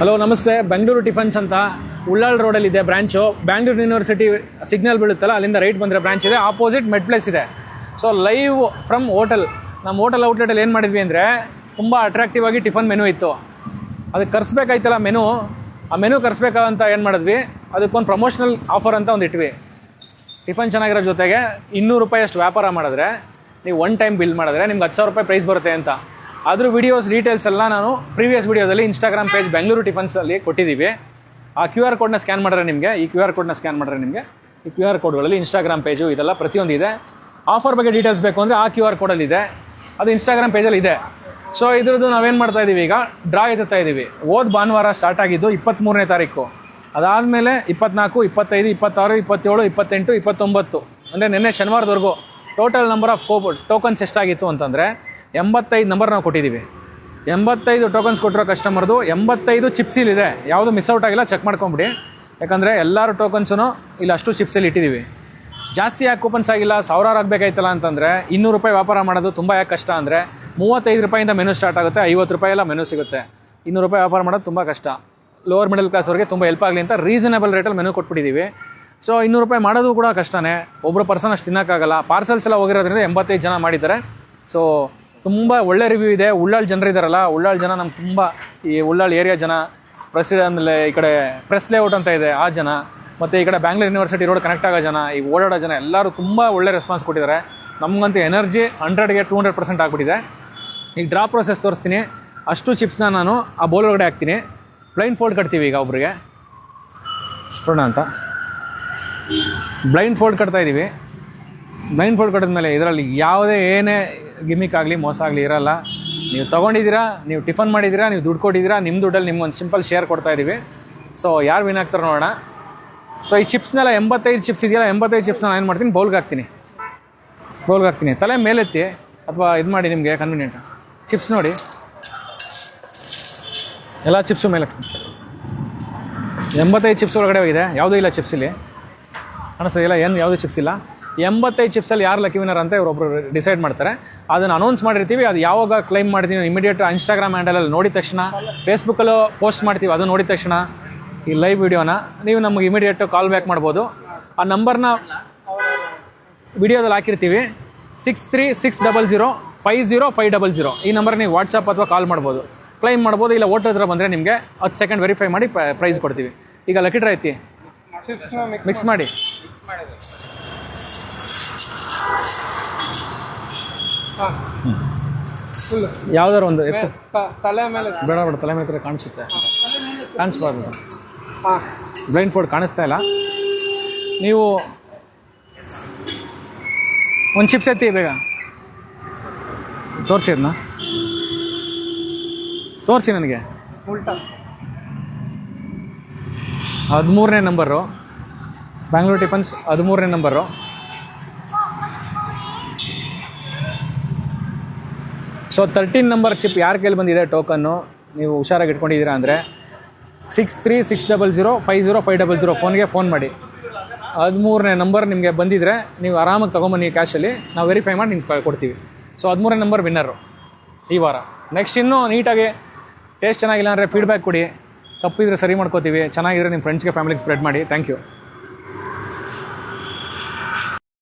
Hello ನಮಸ್ತೆ. Bengaluru tiffins ಅಂತ ಉಳ್ಳಾಳ್ ರೋಡಲ್ಲಿ ಇದೆ ಬ್ರಾಂಚು. ಬ್ಯಾಂಗ್ಳೂರು ಯೂನಿವರ್ಸಿಟಿ ಸಿಗ್ನಲ್ ಬೀಳುತ್ತಲ್ಲ, ಅಲ್ಲಿಂದ ರೈಟ್ ಬಂದರೆ ಬ್ರಾಂಚ್ ಇದೆ. ಆಪೋಸಿಟ್ ಮೆಡ್ ಪ್ಲೇಸ್ ಇದೆ. ಸೊ ಲೈವ್ ಫ್ರಮ್ ಹೋಟೆಲ್ ನಮ್ಮ ಹೋಟೆಲ್ ಔಟ್ಲೆಟಲ್ಲಿ ಏನು ಮಾಡಿದ್ವಿ ಅಂದರೆ, ತುಂಬ ಅಟ್ರಾಕ್ಟಿವ್ ಆಗಿ ಟಿಫನ್ ಮೆನು ಇತ್ತು. ಅದಕ್ಕೆ ಕರ್ಸ್ಬೇಕಾಯ್ತಲ್ಲ ಮೆನು ಆ ಮೆನು ಕರ್ಸ್ಬೇಕಂತ ಏನು ಮಾಡಿದ್ವಿ? ಅದಕ್ಕೊಂದು ಪ್ರಮೋಷನಲ್ ಆಫರ್ ಅಂತ ಒಂದು ಇಟ್ವಿ. ಟಿಫನ್ ಚೆನ್ನಾಗಿರೋ ಜೊತೆಗೆ ಇನ್ನೂರು ರೂಪಾಯಿ ಅಷ್ಟು ವ್ಯಾಪಾರ ಮಾಡಿದ್ರೆ, ನೀವು ಒನ್ ಟೈಮ್ ಬಿಲ್ ಮಾಡಿದ್ರೆ ನಿಮ್ಗೆ ಹತ್ತು ಸಾವಿರ ರೂಪಾಯಿ ಪ್ರೈಸ್ ಬರುತ್ತೆ ಅಂತ. ಅದ್ರ ವಿಡಿಯೋಸ್ ಡೀಟೇಲ್ಸ್ ಎಲ್ಲ ನಾನು ಪ್ರೀವಿಯಸ್ ವಿಡಿಯೋದಲ್ಲಿ ಇನ್ಸ್ಟಾಗ್ರಾಮ್ ಪೇಜ್ ಬೆಂಗಳೂರು ಟಿಫನ್ಸಲ್ಲಿ ಕೊಟ್ಟಿದ್ದೀವಿ. ಆ ಕ್ಯೂ ಆರ್ ಕೋಡ್ನ ಸ್ಕ್ಯಾನ್ ಮಾಡಿದ್ರೆ ನಿಮಗೆ, ಈ ಕ್ಯೂ ಆರ್ ಕೋಡ್ನ ಸ್ಕ್ಯಾನ್ ಮಾಡಿದ್ರೆ ನಿಮಗೆ, ಈ ಕ್ಯೂ ಆರ್ ಕೋಡ್ಗಳಲ್ಲಿ ಇನ್ಸ್ಟಾಗ್ರಾಮ್ ಪೇಜು ಇದೆಲ್ಲ ಪ್ರತಿಯೊಂದು ಇದೆ. ಆಫರ್ ಬಗ್ಗೆ ಡೀಟೇಲ್ಸ್ ಬೇಕು ಅಂದರೆ ಆ ಕ್ಯೂ ಆರ್ ಕೋಡಲ್ಲಿ ಇದೆ. ಅದು ಇನ್ಸ್ಟಾಗ್ರಾಮ್ ಪೇಜಲ್ಲಿ ಇದೆ. ಸೊ ಇದ್ರದ್ದು ನಾವೇನು ಮಾಡ್ತಾ ಇದ್ದೀವಿ ಈಗ? ಡ್ರಾ ಎತ್ತುತ್ತಾ ಇದ್ದೀವಿ ಓದ್ ಭಾನುವಾರ ಸ್ಟಾರ್ಟ್ ಆಗಿದ್ದು ಇಪ್ಪತ್ತ್ಮೂರನೇ ತಾರೀಕು. ಅದಾದಮೇಲೆ ಇಪ್ಪತ್ನಾಲ್ಕು, ಇಪ್ಪತ್ತೈದು, ಇಪ್ಪತ್ತಾರು, ಇಪ್ಪತ್ತೇಳು, ಇಪ್ಪತ್ತೆಂಟು, ಇಪ್ಪತ್ತೊಂಬತ್ತು. ಅಂದರೆ ನಿನ್ನೆ ಶನಿವಾರದವರೆಗೂ ಟೋಟಲ್ ನಂಬರ್ ಆಫ್ ಟೋಕನ್ಸ್ ಎಷ್ಟಾಗಿತ್ತು ಅಂತಂದರೆ ಎಂಬತ್ತೈದು ನಂಬರ್ ನಾವು ಕೊಟ್ಟಿದ್ದೀವಿ. ಎಂಬತ್ತೈದು ಟೋಕನ್ಸ್ ಕೊಟ್ಟಿರೋ ಕಸ್ಟಮರ್ದು ಎಂಬತ್ತೈದು ಚಿಪ್ಸಿಲಿದೆ ಯಾವುದು ಮಿಸ್ ಔಟ್ ಆಗಿಲ್ಲ ಚೆಕ್ ಮಾಡ್ಕೊಂಬಿಡಿ. ಯಾಕಂದರೆ ಎಲ್ಲರೂ ಟೋಕನ್ಸೂ ಇಲ್ಲಿ ಅಷ್ಟು ಚಿಪ್ಸಲ್ಲಿ ಇಟ್ಟಿದ್ದೀವಿ. ಜಾಸ್ತಿ ಯಾಕೆ ಕೂಪನ್ಸ್ ಆಗಿಲ್ಲ, ಸಾವಿರಾರು ಆಗಬೇಕಾಯ್ತಲ್ಲ ಅಂತಂದರೆ ಇನ್ನೂರು ರೂಪಾಯಿ ವ್ಯಾಪಾರ ಮಾಡೋದು ತುಂಬ ಯಾಕೆ ಕಷ್ಟ ಅಂದರೆ ಮೂವತ್ತೈದು ರೂಪಾಯಿಂದ ಮೆನು ಸ್ಟಾರ್ಟ್ ಆಗುತ್ತೆ, ಐವತ್ತು ರೂಪಾಯಿ ಎಲ್ಲ ಮೆನು ಸಿಗುತ್ತೆ. ಇನ್ನೂರು ರೂಪಾಯಿ ವ್ಯಾಪಾರ ಮಾಡೋದು ತುಂಬ ಕಷ್ಟ. ಲೋವರ್ ಮಿಡಲ್ ಕ್ಲಾಸ್ ಅವ್ರಿಗೆ ತುಂಬ ಹೆಲ್ಪ್ ಆಗಲಿ ಅಂತ ರೀಸನೇಬಲ್ ರೇಟಲ್ಲಿ ಮೆನು ಕೊಟ್ಬಿಟ್ಟಿದ್ದೀವಿ. ಸೊ ಇನ್ನೂರು ರೂಪಾಯಿ ಮಾಡೋದು ಕೂಡ ಕಷ್ಟನೇ. ಒಬ್ಬರು ಪರ್ಸನ್ ಅಷ್ಟು ತಿನ್ನೋಕ್ಕಾಗಲ್ಲ. ಪಾರ್ಸಲ್ಸ್ ಎಲ್ಲ ಹೋಗಿರೋದ್ರಿಂದ ಎಂಬತ್ತೈದು ಜನ ಮಾಡಿದ್ದಾರೆ. ಸೊ ತುಂಬ ಒಳ್ಳೆ ರಿವ್ಯೂ ಇದೆ. ಉಳ್ಳಾಳ್ ಜನರು ಇದ್ದಾರಲ್ಲ ಉಳ್ಳಾಳ್ ಜನ ನಮ್ಗೆ ತುಂಬ ಈ ಉಳ್ಳಾಳ್ ಏರಿಯಾ ಜನ ಪ್ರೆಸಿಡ್ ಆಮೇಲೆ ಈ ಕಡೆ ಪ್ರೆಸ್ ಲೇಔಟ್ ಅಂತ ಇದೆ ಆ ಜನ, ಮತ್ತು ಈ ಕಡೆ ಬ್ಯಾಂಗ್ಳೂರ್ ಯೂನಿವರ್ಸಿಟಿ ರೋಡ್ ಕನೆಕ್ಟ್ ಆಗೋ ಜನ, ಈ ಓಡಾಡೋ ಜನ ಎಲ್ಲರೂ ತುಂಬ ಒಳ್ಳೆ ರೆಸ್ಪಾನ್ಸ್ ಕೊಟ್ಟಿದ್ದಾರೆ. ನಮಗಂತೂ ಎನರ್ಜಿ ಹಂಡ್ರೆಡ್ಗೆ ಟೂ ಹಂಡ್ರೆಡ್ ಪರ್ಸೆಂಟ್ ಆಗಿಬಿಟ್ಟಿದೆ. ಈಗ ಡ್ರಾ ಪ್ರೊಸೆಸ್ ತೋರಿಸ್ತೀನಿ. ಅಷ್ಟು ಚಿಪ್ಸ್ನ ನಾನು ಆ ಬೌಲ್ ಒಳಗಡೆ ಹಾಕ್ತೀನಿ. ಬ್ಲೈಂಡ್ ಫೋಲ್ಡ್ ಕಟ್ತೀವಿ ಈಗ ಒಬ್ರಿಗೆ. ನೋಡೋಣ ಅಂತ. ಬ್ಲೈಂಡ್ ಫೋಲ್ಡ್ ಕಟ್ತಾ ಇದ್ದೀವಿ ಬ್ಲೈಂಡ್ ಫೋಲ್ಡ್ ಕಟ್ಟಿದ್ಮೇಲೆ ಇದರಲ್ಲಿ ಯಾವುದೇ ಏನೇ ಗಿಮಿಕ್ ಆಗಲಿ, ಮೋಸ ಆಗಲಿ ಇರಲ್ಲ. ನೀವು ತೊಗೊಂಡಿದ್ದೀರಾ, ನೀವು ಟಿಫನ್ ಮಾಡಿದ್ದೀರಾ, ನೀವು ದುಡ್ಡು ಕೊಟ್ಟಿದ್ದೀರಾ ನಿಮ್ಮ ದುಡ್ಡಲ್ಲಿ ನಿಮ್ಗೊಂದು ಸಿಂಪಲ್ ಶೇರ್ ಕೊಡ್ತಾ ಇದ್ದೀವಿ ಸೊ ಯಾರು ವಿನ್ ಆಗ್ತಾರೆ ನೋಡೋಣ. ಸೊ ಈ ಚಿಪ್ಸ್ನೆಲ್ಲ ಎಂಬತ್ತೈದು ಚಿಪ್ಸ್ ಇದೆಯಲ್ಲ, ಎಂಬತ್ತೈದು ಚಿಪ್ಸ್ನ ನಾನು ಏನು ಮಾಡ್ತೀನಿ? ಬೌಲ್ಗೆ ಹಾಕ್ತೀನಿ. ಬೌಲ್ಗೆ ಹಾಕ್ತೀನಿ. ತಲೆ ಮೇಲೆತ್ತಿ, ಅಥವಾ ಇದು ಮಾಡಿ ನಿಮಗೆ ಕನ್ವೀನಿಯೆಂಟ್ ಚಿಪ್ಸ್ ನೋಡಿ. ಎಲ್ಲ ಚಿಪ್ಸು ಮೇಲೆ ಎಂಬತ್ತೈದು ಚಿಪ್ಸ್ ಒಳಗಡೆ ಹೋಗಿದೆ. ಯಾವುದೂ ಇಲ್ಲ ಚಿಪ್ಸ್ ಇಲ್ಲಿ. ಕಾಣಿಸ್ತದೆ ಇಲ್ಲ, ಏನು, ಯಾವುದೂ ಚಿಪ್ಸ್ ಇಲ್ಲ. ಎಂಬತ್ತೈದು ಚಿಪ್ಸಲ್ಲಿ ಯಾರು ಲಕ್ಕಿ ವಿನರ್ ಅಂತ ಇವರೊಬ್ಬರು ಡಿಸೈಡ್ ಮಾಡ್ತಾರೆ. ಅದನ್ನು ಅನೌನ್ಸ್ ಮಾಡಿರ್ತೀವಿ. ಅದು ಯಾವಾಗ ಕ್ಲೈಮ್ ಮಾಡ್ತೀವಿ ಇಮಿಡಿಯೇಟ್ ಇನ್ಸ್ಟಾಗ್ರಾಮ್ ಹ್ಯಾಂಡಲಲ್ಲಿ ನೋಡಿದ ತಕ್ಷಣ ಫೇಸ್ಬುಕ್ಕಲ್ಲೂ ಪೋಸ್ಟ್ ಮಾಡ್ತೀವಿ. ಅದು ನೋಡಿದ ತಕ್ಷಣ ಈ ಲೈವ್ ವಿಡಿಯೋನ ನೀವು ನಮಗೆ ಇಮಿಡಿಯೇಟು ಕಾಲ್ ಬ್ಯಾಕ್ ಮಾಡ್ಬೋದು. ಆ ನಂಬರ್ನ ವಿಡಿಯೋದಲ್ಲಿ ಹಾಕಿರ್ತೀವಿ. Six three six double zero five zero five double zero ಈ ನಂಬರ್ ನೀವು ವಾಟ್ಸಪ್ ಅಥವಾ ಕಾಲ್ ಮಾಡ್ಬೋದು. ಕ್ಲೈಮ್ ಮಾಡ್ಬೋದು. ಇಲ್ಲ ಓಟೋ ಹತ್ರ ಬಂದರೆ ನಿಮಗೆ ಹತ್ತು ಸೆಕೆಂಡ್ ವೆರಿಫೈ ಮಾಡಿ ಪ್ರೈಸ್ ಕೊಡ್ತೀವಿ. ಈಗ ಲಕ್ಕಿ ಡ್ರಾ ಐತಿ. ಮಿಕ್ಸ್ ಮಾಡಿ. ಯಾವ್ದಾರು ಒಂದು ತಲೆ ಮೇಲೆ. ಬೇಡ ಬೇಡ ತಲೆ ಮೇಲೆ ಕಾಣಿಸುತ್ತೆ. ಕಾಣಿಸ್ಬಾರ್ದು. ಹಾಂ. ಬ್ಲೈಂಡ್ ಫೋಲ್ಡ್ ಕಾಣಿಸ್ತಾ ಇಲ್ಲ. ನೀವು ಒಂದು ಚಿಪ್ಸ್ ಎತ್ತಿ ಬೇಗ. ತೋರಿಸಿ ಅದನ್ನ ತೋರಿಸಿ ನನಗೆ. ಉಲ್ಟಾ. ಹದಿಮೂರನೇ ನಂಬರು. ಬ್ಯಾಂಗ್ಳೂರ್ ಟಿಫನ್ಸ್ ಹದಿಮೂರನೇ number. So thirteen number chip ಯಾರ ಕೈಲಿ ಬಂದಿದೆ ಟೋಕನ್ನು ನೀವು ಹುಷಾರಾಗಿ ಇಟ್ಕೊಂಡಿದ್ದೀರಾ ಅಂದರೆ six three six double zero five zero five double zero ಫೋನ್ಗೆ ಫೋನ್ ಮಾಡಿ. ಹದಿಮೂರನೇ ನಂಬರ್ ನಿಮಗೆ ಬಂದಿದ್ದರೆ ನೀವು ಆರಾಮಾಗಿ ತೊಗೊಂಬನ್ನಿ ಕ್ಯಾಶಲ್ಲಿ ನಾವು ವೆರಿಫೈ ಮಾಡಿ ನಿಮ್ಗೆ ಕೊಡ್ತೀವಿ. ಸೊ ಹದಿಮೂರನೇ ನಂಬರ್ ವಿನ್ನರು ಈ ವಾರ. ನೆಕ್ಸ್ಟ್ ಇನ್ನೂ ನೀಟಾಗಿ ಟೇಸ್ಟ್ ಚೆನ್ನಾಗಿಲ್ಲ ಅಂದರೆ ಫೀಡ್ಬ್ಯಾಕ್ ಕೊಡಿ. ತಪ್ಪಿದ್ರೆ ಸರಿ ಮಾಡ್ಕೋತೀವಿ. ಚೆನ್ನಾಗಿದ್ರೆ ನಿಮ್ಮ ಫ್ರೆಂಡ್ಸ್ಗೆ ಫ್ಯಾಮಿಲಿಗೆ ಸ್ಪ್ರೆಡ್ ಮಾಡಿ. Thank you